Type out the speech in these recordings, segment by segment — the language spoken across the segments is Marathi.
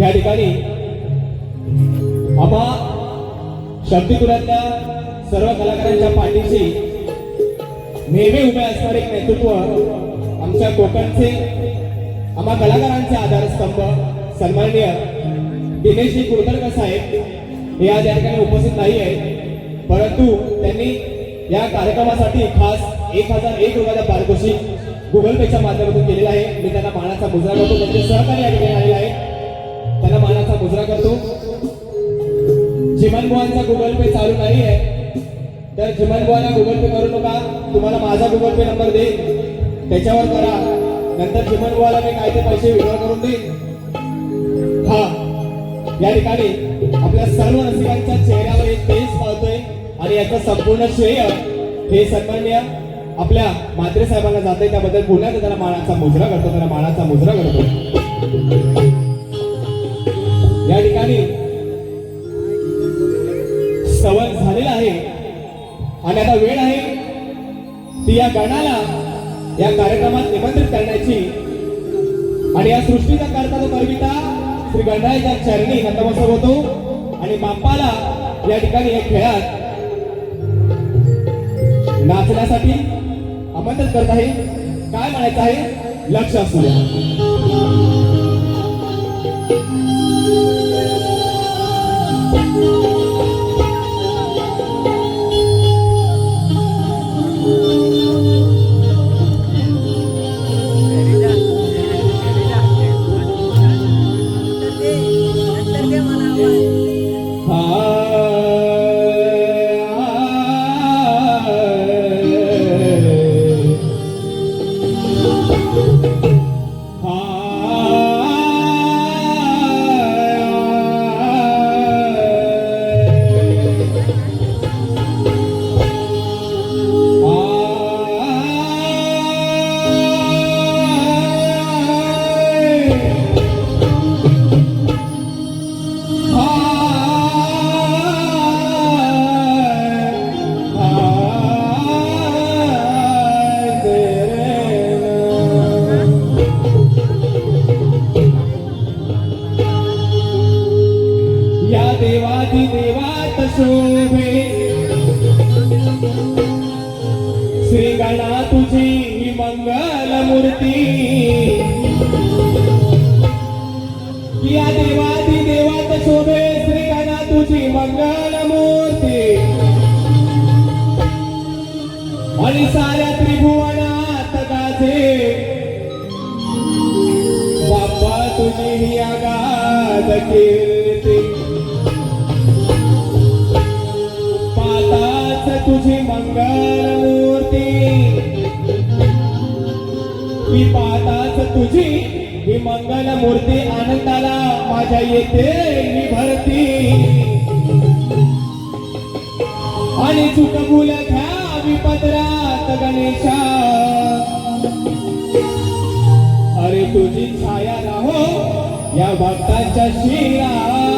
या ठिकाणी आम्हा शब्दीपुरातल्या सर्व कलाकारांच्या पाठीशी नेहमी उभे असणारे एक नेतृत्व आमच्या कोकणचे आम्हा कलाकारांचे आधारस्तंभ सन्माननीय दिनेशजी कुरतडकर साहेब हे आज या ठिकाणी उपस्थित नाही आहेत. परंतु त्यांनी या कार्यक्रमासाठी खास एक हजार एक रुपयाचा पारितोषिक गुगल पेच्या माध्यमातून केलेला आहे. मी त्यांना मानाचा गुजरा करतो. त्यांचे सहकार्य या ठिकाणी आलेला आहे त्याला मानाचा मुजरा करतो. जिमन बुवांचा गुगल पे चालू नाही आहे. तर जिमन बुवाला गुगल पे करू नका. तुम्हाला माझा गुगल पे नंबर दे. त्याच्यावर करा. नंतर जिमन बुवाला मी काय ते पैसे विड्रॉ करून देईन. हा. या ठिकाणी आपल्या सर्व रसिकांच्या चेहऱ्यावर एक तेज पावतोय आणि याचं संपूर्ण श्रेय हे सन्मान्य आपल्या मात्रे साहेबांना जाते त्याबद्दल पुन्हा त्याला मानाचा मुजरा करतो. त्याला मानाचा मुजरा करतो. या ठिकाणी सवय झालेला आहे. आणि आता वेळ आहे ती या गणाला या कार्यक्रमात निमंत्रित करण्याची. आणि या सृष्टीचा करता तो कविता श्री गणरायाच्या चरणी नतमस्तक होतो. आणि बाप्पाला या ठिकाणी या खेळात नाचण्यासाठी आमंत्रित करत आहे. काय म्हणायचं आहे? लक्ष असू द्या. शोभे श्री गणा तुझी ही मंगल मूर्ती या देवादी देवात शोभे श्री गणा तुझी मंगल मूर्ती आणि साऱ्या त्रिभुवनात गाजे बाप्पा तुझी ही आगाद कीर्ती तुझी मंगल मूर्ती ही पाताच तुझी ही मंगल मूर्ती आनंदाला माझ्या येते मी भरती. आणि चुकबुल घ्या मी विपदरात गणेशा. अरे तुझी छाया राहो या भक्तांच्या शिरा.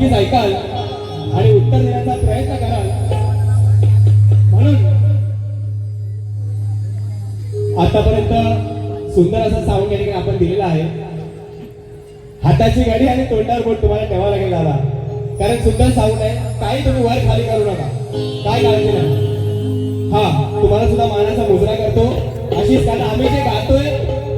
नक्कीच ऐकाल आणि उत्तर देण्याचा प्रयत्न कराल. म्हणून आतापर्यंत सुंदर असा साऊंड या आपण दिलेला आहे. हाताची गाडी आणि तोंडावर बोट तुम्हाला ठेवावं लागेल दादा. कारण सुंदर साऊंड आहे. काही तुम्ही वर खाली करू नका. काय काळजी नाही. हा तुम्हाला सुद्धा मानाचा मुजरा करतो. अशीच कारण आम्ही जे गातोय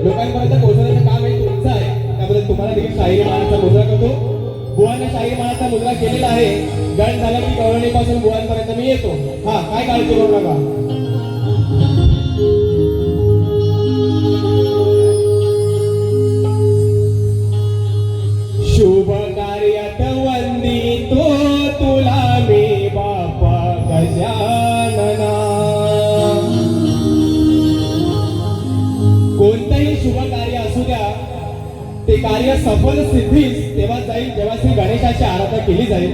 लोकांपर्यंत पोहोचवण्याचं काम हे तुमचं आहे. त्याबद्दल तुम्हाला देखील शाहिरी मानाचा मुजरा करतो. बुवांना शाहिरी मानाचा मुलगा केलेला आहे. गण झाला की कळवणीपासून बुवांपर्यंत मी येतो. हा काय काळजी करू नका. तुला मी कोणतंही शुभ कार्य असू द्या ते कार्य सफल सिद्धीस तेव्हा जाईल जेव्हा श्री गणेशाची आराधना केली जाईल.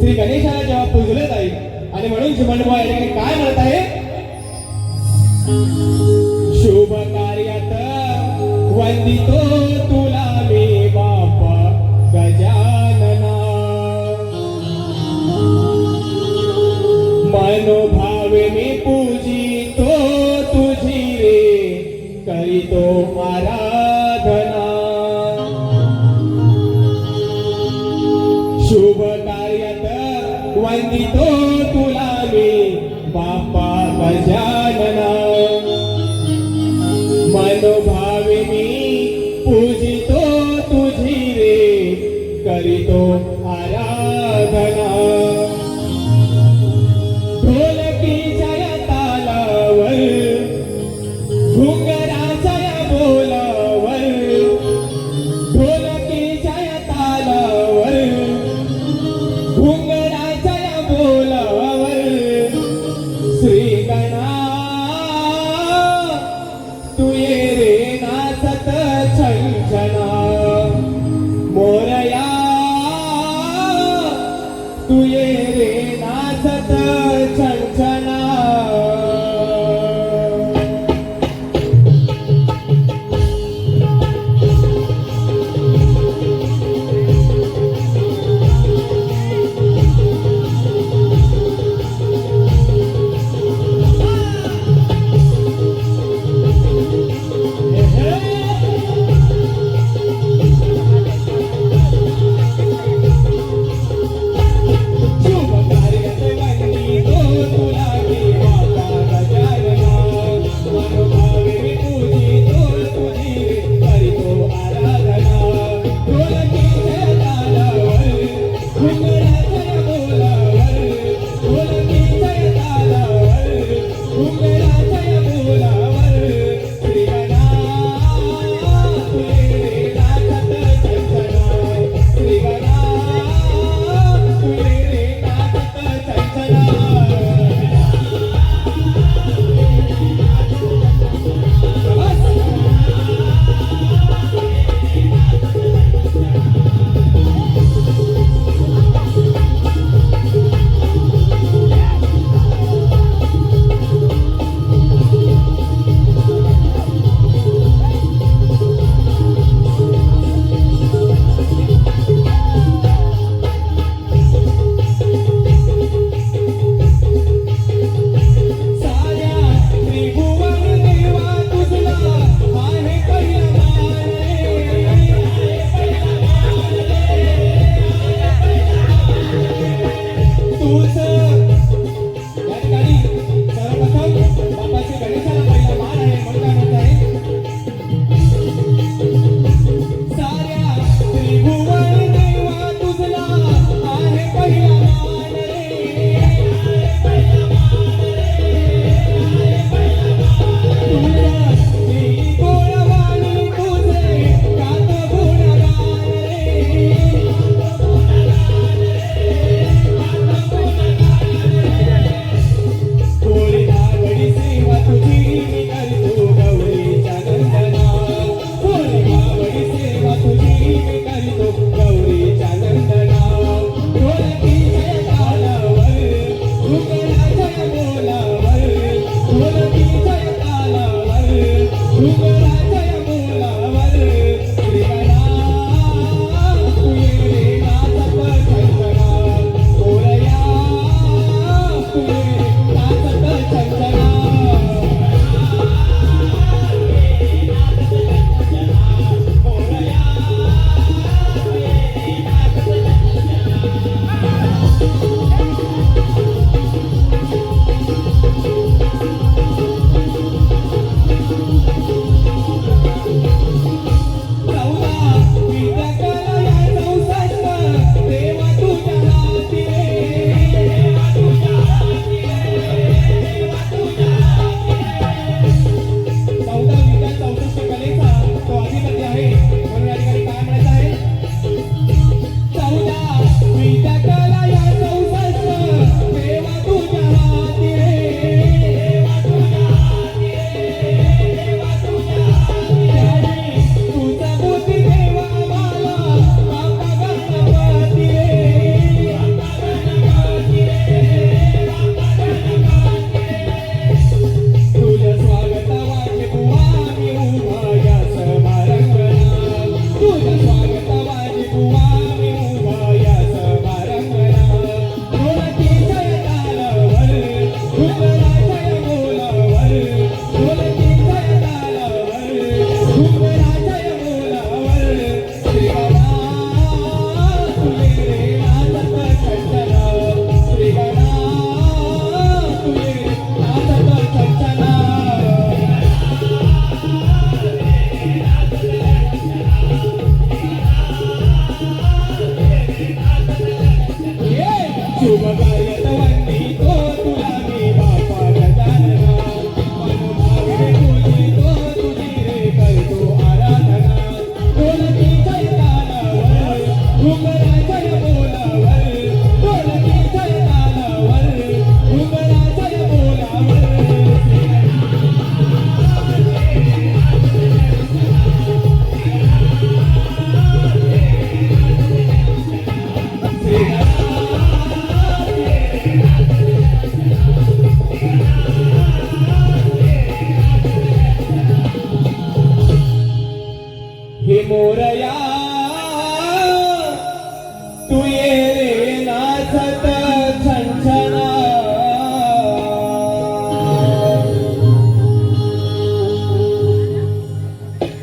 श्री गणेशाला जेव्हा पूजले जाईल आणि म्हणून चिमणबुवा या ठिकाणी काय म्हणत आहे? शुभ कार्यात वंदितो तुला.